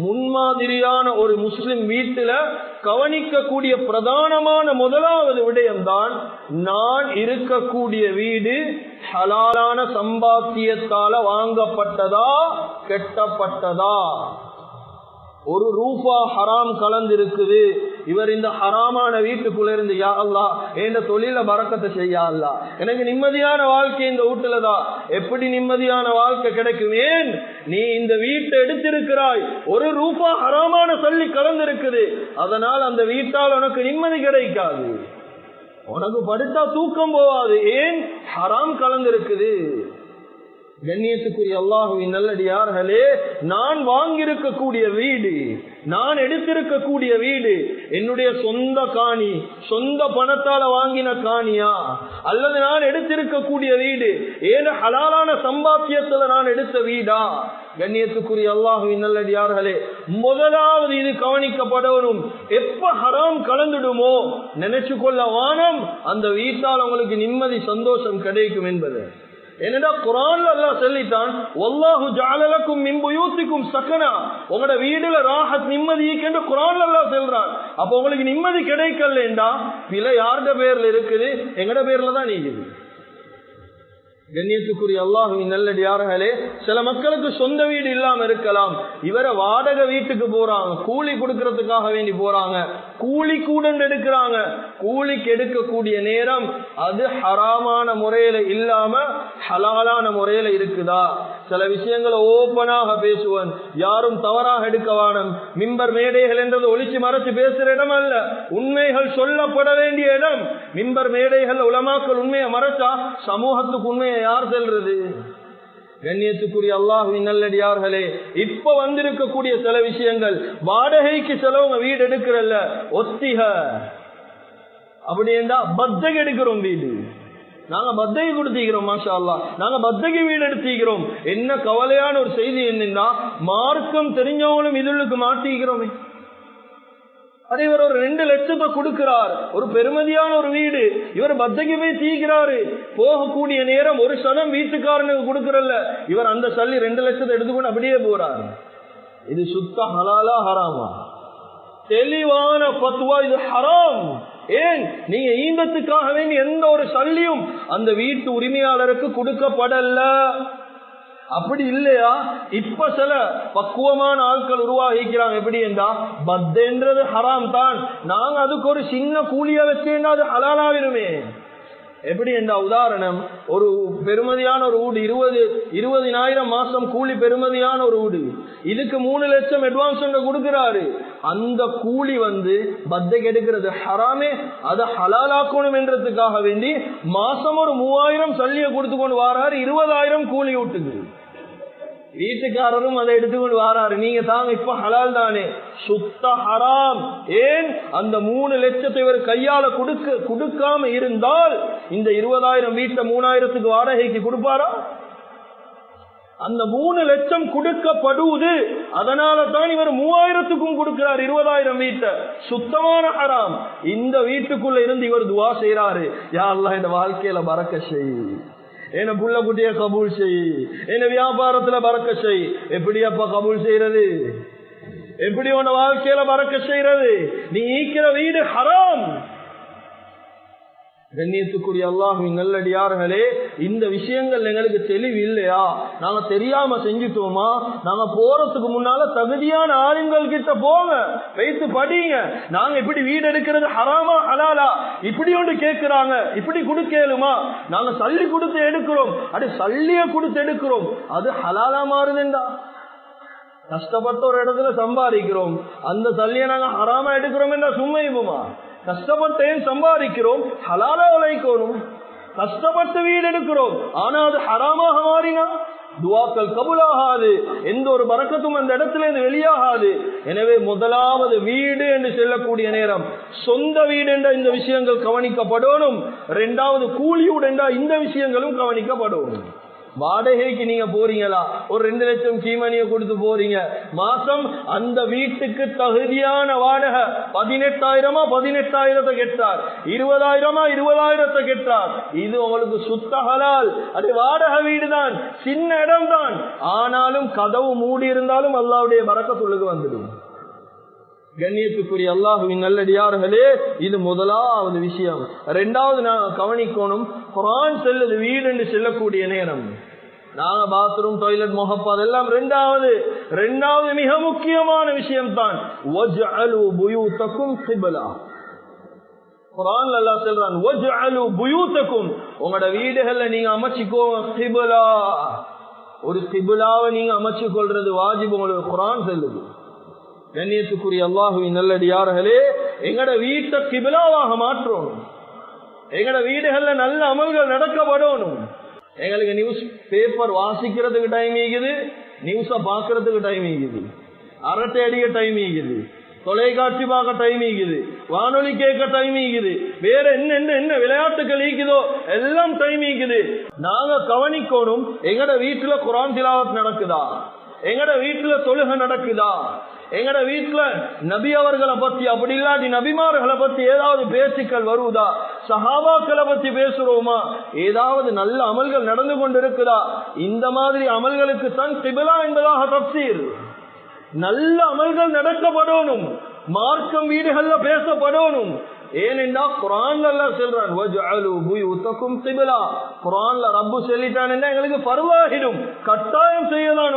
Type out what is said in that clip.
முன்மாதிரியான ஒரு முஸ்லிம் வீட்டுல கவனிக்கக்கூடிய பிரதானமான முதலாவது விடயம்தான் நான் இருக்கக்கூடிய வீடு ஹலாலான சம்பாத்தியத்தால வாங்கப்பட்டதா கெட்டப்பட்டதா? ஒரு ரூபா ஹராம் கலந்திருக்குது. இவர் இந்த ஹராமான வீட்டுக்குள்ள இருந்து யா அல்லா என்ற தொழில பறக்கத்தை செய்யா அல்லா எனக்கு நிம்மதியான வாழ்க்கை இந்த வீட்டுல தான். எப்படி நிம்மதியான வாழ்க்கை கிடைக்கும்? ஏன்? நீ இந்த வீட்டை எடுத்திருக்கிறாய். ஒரு ரூபா ஹராமான சொல்லி கலந்திருக்குது. அதனால் அந்த வீட்டால் உனக்கு நிம்மதி கிடைக்காது. உனக்கு படுத்தா தூக்கம் போவாது ஏன்? ஹராம் கலந்திருக்குது. கண்ணியத்துக்குரிய அல்லாஹுவின் நல்லடியார்களே நான் வாங்கியிருக்கக்கூடிய வீடு நான் எடுத்திருக்கக்கூடிய வீடு என்னுடைய சொந்த காணி சொந்த பணத்தால வாங்கின காணியா? அல்லது நான் எடுத்திருக்கக்கூடிய வீடு ஏன ஹலாலான சம்பாத்தியத்துல நான் எடுத்த வீடா? கண்ணியத்துக்குரிய அல்லாஹுவின் நல்லடியார்களே முதலாவது இது கவனிக்கப்படணும். எப்ப ஹராம் கலந்துடுமோ? நினைச்சு கொள்ள வானம் அந்த வீட்டால் உங்களுக்கு நிம்மதி சந்தோஷம் கிடைக்கும் என்பது. என்னடா குரான்ல அல்லாஹ் சொல்லிட்டான் வல்லாஹு ஜஅலலக்கும் மின் புயூத்திக்கும் சக்கனா உங்களோட வீடுல ராஹத் நிம்மதி என்று குரான்ல அல்லாஹ் சொல்றான். அப்ப உங்களுக்கு நிம்மதி கிடைக்கலண்டா? பிழை யார்ட பேர்ல இருக்குது? எங்கட பேர்ல தான் நீக்குது கண்ணியத்துக்குரிய அல்லாஹுவின் நல்லடியார்களே சில மக்களுக்கு சொந்த வீடு இல்லாம இருக்கலாம். இவரை வாடகை வீட்டுக்கு போறாங்க கூலி கொடுக்கறதுக்காக வேண்டி போறாங்க கூலி கூட எடுக்கிறாங்க. கூலிக்கு எடுக்கக்கூடிய நேரம் அது ஹராமான முறையில இல்லாம ஹலாலான முறையில இருக்குதா? சில விஷயங்களை ஓப்பனாக பேசுவன். யாரும் தவறாக எடுக்க வானம். மிம்பர் மேடைகள் என்றது ஒளிச்சு மறைச்சு பேசுற இடம் அல்ல. உண்மைகள் சொல்லப்பட வேண்டிய இடம். மிம்பர் மேடைகள் உலமாக்கள் உண்மையை மறைச்சா சமூகத்துக்கு உண்மையை யார் செல்றது? கண்ணியத்துக்குரிய அல்லாஹுவின் நல்லடியார்களே இப்ப வந்திருக்கக்கூடிய சில விஷயங்கள் வாடகைக்கு சிலவங்க வீடு எடுக்கிறல்ல ஒத்திக. அப்படி என்றா பத்தக எடுக்கிறோம் வீடு. நாங்க பத்தகை கொடுத்திருக்கிறோம் மாஷா அல்லா நாங்க பத்தகை வீடு எடுத்திருக்கிறோம் என்ன கவலையான ஒரு செய்தி என்னன்னா மார்க்கம் தெரிஞ்சவங்களும் இதுளுக்கு மாட்டிக்கிறோமே. அதே இவர் ஒரு ரெண்டு லட்சத்தை கொடுக்கிறார். ஒரு பெருமதியான ஒரு வீடு. இவர் பத்தகை போய் தீக்கிறாரு. போகக்கூடிய நேரம் ஒரு சனம் வீட்டுக்காரனுக்கு கொடுக்கறல்ல. இவர் அந்த சல்லி ரெண்டு லட்சத்தை எடுத்துக்கொண்டு அப்படியே போறாரு. இது சுத்த ஹலாலா ஹராமா? தெளிவான பத்துவா இது ஹராம். ஏன்? நீங்க ஈந்தத்துக்காக வேண்டி எந்த ஒரு சல்லியும் அந்த வீட்டு உரிமையாளருக்கு கொடுக்கப்படல. அப்படி இல்லையா? இப்ப சில பக்குவமான ஆட்கள் உருவாகிக்கிறாங்க. எப்படி என்றா பத்தென்றது ஹராம் தான். நாங்க அதுக்கு ஒரு சின்ன கூலியா வச்சேன்னா அது ஹலாலாவிருமே எப்படி என்ற உதாரணம்? ஒரு பெருமதியான ஒரு வீடு இருபது இருபதினாயிரம் மாசம் கூலி பெருமதியான ஒரு வீடு இதுக்கு மூணு லட்சம் அட்வான்ஸ் கொடுக்கிறாரு. அந்த கூலி வந்து பத்தை கெடுக்கிறது ஹராமே அதை ஹலாலாக்கணும் என்றதுக்காக வேண்டி மாசம் ஒரு மூவாயிரம் சல்லியை கொடுத்து கொண்டு வாராரு இருபதாயிரம் கூலி விட்டுக்கு வீட்டுக்காரரும் அதை எடுத்துக்கொண்டு வாராரு. நீங்க தாங்க இப்ப ஹலால் தானே? சுத்த ஹராம். ஏன்? அந்த மூணு லட்சத்தை இவர் கையால கொடுக்க கொடுக்காம இருந்தால் இந்த இருபதாயிரம் வீட்டை மூணாயிரத்துக்கு வாடகைக்கு கொடுப்பாரா? அந்த மூணு லட்சம் கொடுக்கப்படுவது அதனால தான் இவர் மூவாயிரத்துக்கும் கொடுக்கிறார் இருபதாயிரம் வீட்டை. சுத்தமான ஹராம். இந்த வீட்டுக்குள்ள இருந்து இவர் துவா செய்யறாரு யாரெல்லாம் இந்த வாழ்க்கையில மறக்க செய். என்ன புள்ள குட்டிய கபூல் செய். என்ன வியாபாரத்துல பறக்க செய். எப்படி அப்பா கபூல் செய்யறது எப்படி உன வாழ்க்கையில பறக்க செய்யறது நீ ஈக்கிற வீடு ஹராம். கண்ணியத்துக்குரிய அல்லாஹுவின் நல்லடியார்களே இந்த விஷயங்கள் எங்களுக்கு தெளிவு இல்லையா நாங்க தெரியாம செஞ்சுட்டோமா? நாங்க போறதுக்கு முன்னால தகுதியான ஆளுங்கள் கிட்ட போங்க வைத்து படிங்க. நாங்க இப்படி வீடு எடுக்கிறது ஹராமா ஹலாலா? இப்படி ஒன்று கேட்கிறாங்க இப்படி கொடுக்கலுமா நாங்க சல்லி கொடுத்து எடுக்கிறோம். அப்படி சல்லிய கொடுத்து எடுக்கிறோம். அது ஹலாலா மாறுதுண்டா. கஷ்டப்பட்ட ஒரு இடத்துல சம்பாதிக்கிறோம். அந்த சல்லியை நாங்க ஹராமா எடுக்கிறோம் என்றா சும்மா கஷ்டப்பட்டேன் சம்பாதிக்கிறோம் ஹலாலா உழைக்கணும் கஷ்டப்பட்டு வீடு எடுக்கிறோம் ஆனா அது ஹராமாக மாறினா? துவாக்கள் கபுலாகாது எந்த ஒரு பறக்கத்தும் அந்த இடத்துல இருந்து வெளியாகாது. எனவே முதலாவது வீடு என்று செல்லக்கூடிய நேரம். சொந்த வீடு என்ற இந்த விஷயங்கள் கவனிக்கப்படணும். இரண்டாவது கூலியுடன் இந்த விஷயங்களும் கவனிக்கப்படணும். வாடகைக்கு நீங்க போறீங்களா? ஒரு ரெண்டு லட்சம் கீமணிய கொடுத்து போறீங்க. மாசம் அந்த வீட்டுக்கு தகுதியான வாடகை பதினெட்டாயிரமா பதினெட்டாயிரத்தை கெட்டார். இருபதாயிரமா இருபதாயிரத்தை கெட்டார். இது உங்களுக்கு சுத்த ஹலால். அது வாடகை வீடு தான் சின்ன இடம் தான் ஆனாலும் கதவு மூடி இருந்தாலும் அல்லாவுடைய வரக்கத்துள்ளுக்கு வந்துடும். கண்ணியத்துக்குரிய அல்லாஹுவின் நல்லடியார்களே இது முதலாவது விஷயம். ரெண்டாவது நான் கவனிக்கணும் குரான் செல்லுது வீடு என்று செல்லக்கூடிய நேரம். நாங்க பாத்ரூம் டாய்லெட் முகப்பு அதெல்லாம் ரெண்டாவது. ரெண்டாவது மிக முக்கியமான விஷயம் தான் குரான் அல்லாஹ் சொல்றான் வஜ்அலு புயூத்தக்கும். உங்களோட வீடுகள்ல நீங்க அமைச்சிக்கோங்க கிபிலா. ஒரு கிபிலாவை நீங்க அமைச்சு கொள்றது வாஜிப் உங்களுக்கு குரான் செல்லுது. கண்ணியத்துக்குரிய அல்லாஹுவின் நல்லடியார்களே எங்கட வீட்டை கிபிலாவாக மாற்றணும். எங்கட வீடுகள்ல நல்ல அமல்கள் நடக்கப்படணும். எங்களுக்கு நியூஸ் பேப்பர் வாசிக்கிறதுக்கு டைம் ஈகுது நியூஸ பாக்குறதுக்கு டைம் ஈகுது அரட்டை அடிக்க டைம் ஈகுது தொலைக்காட்சி பார்க்க டைம் ஈகுது வானொலி கேட்க டைம் ஈகுது வேற என்ன என்ன என்ன விளையாட்டுகள் ஈக்குதோ எல்லாம் டைம் ஆகுது நாங்க கவனிக்கணும் எங்கட வீட்டுல குரான் திலாவத் நடக்குதா? எங்கட வீட்டுல தொழுகை நடக்குதா? எங்கட வீட்டுல நபி அவர்களை பத்தி அப்படி இல்லாட்டி நபிமார்களை பத்தி ஏதாவது பேச்சுக்கள் வருவதா சஹாபாக்களை பத்தி பேசுறோமா? ஏதாவது நல்ல அமல்கள் நடந்து கொண்டிருக்குதா? இந்த மாதிரி அமல்களுக்கு தான் திபிலா என்பதாக தப்சீர். நல்ல அமல்கள் நடக்கப்படணும் மார்க்கம் வீடுகள்ல பேசப்படணும். ஏனென்றா குரான்ல எல்லாம் சொல்றான் குரான்ல ரப்பு சொல்லிட்டான் எங்களுக்கு பருவாகிடும் கட்டாயம் செய்யதான்